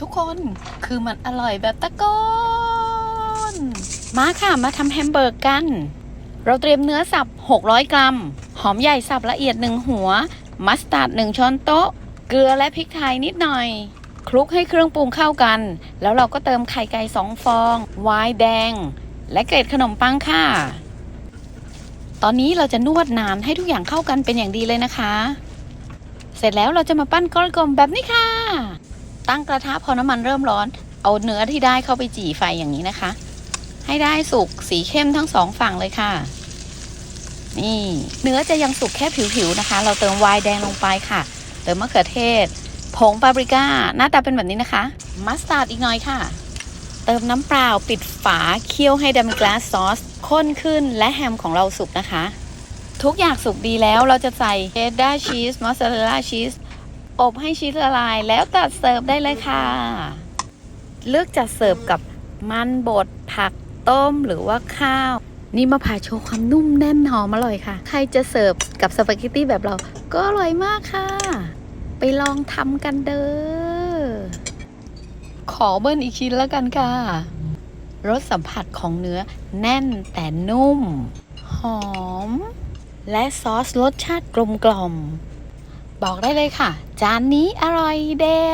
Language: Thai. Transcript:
ทุกคนคือมันอร่อยแบบตะโกน มาค่ะมาทำแฮมเบอร์กกัน เราเตรียมเนื้อสับ 600 กรัม หอมใหญ่สับละเอียด 1 หัว มัสตาร์ด 1 ช้อนโต๊ะ เกลือและพริกไทยนิดหน่อย คลุกให้เครื่องปรุงเข้ากัน แล้วเราก็เติมไข่ไก่ 2 ฟอง ไวน์แดง และเกล็ดขนมปังค่ะ ตอนนี้เราจะนวดนานให้ทุกอย่างเข้ากันเป็นอย่างดีเลยนะคะ เสร็จแล้วเราจะมาปั้นก้อนกลมแบบนี้ค่ะ ตั้งกระทะพอน้ำมันเริ่มร้อน เอาเนื้อที่ได้เข้าไปจี่ไฟอย่างนี้นะคะ ให้ได้สุกสีเข้มทั้งสองฝั่งเลยค่ะ นี่เนื้อจะยังสุกแค่ผิวๆนะคะ เราเติมไวน์แดงลงไปค่ะ เติมมะเขือเทศ ผงปาปริก้า หน้าตาเป็นแบบนี้นะคะ มัสตาร์ดอีกหน่อยค่ะ เติมน้ำเปล่าปิดฝาเคี่ยวให้ดัมกลาสซอสข้นขึ้นและแฮมของเราสุกนะคะ ทุกอย่างสุกดีแล้วเราจะใส่เชดดาร์ชีสมอสซาเรลลาชีส อบให้ชีสละลายแล้วตัดเสิร์ฟได้เลยค่ะ เลือกจัดเสิร์ฟกับมันบดผักต้มหรือว่าข้าว นี่มาผ่าโชว์ความนุ่มแน่นหอมอร่อยค่ะ ใครจะเสิร์ฟกับสปาเกตตี้แบบเราก็อร่อยมากค่ะ ไปลองทำกันเด้อขอเบิ้ลอีกชิ้นแล้วกันค่ะรสสัมผัสของเนื้อแน่นแต่นุ่ม หอม และซอสรสชาติกลมกล่อม บอกได้เลยค่ะ จานนี้อร่อยเด็ด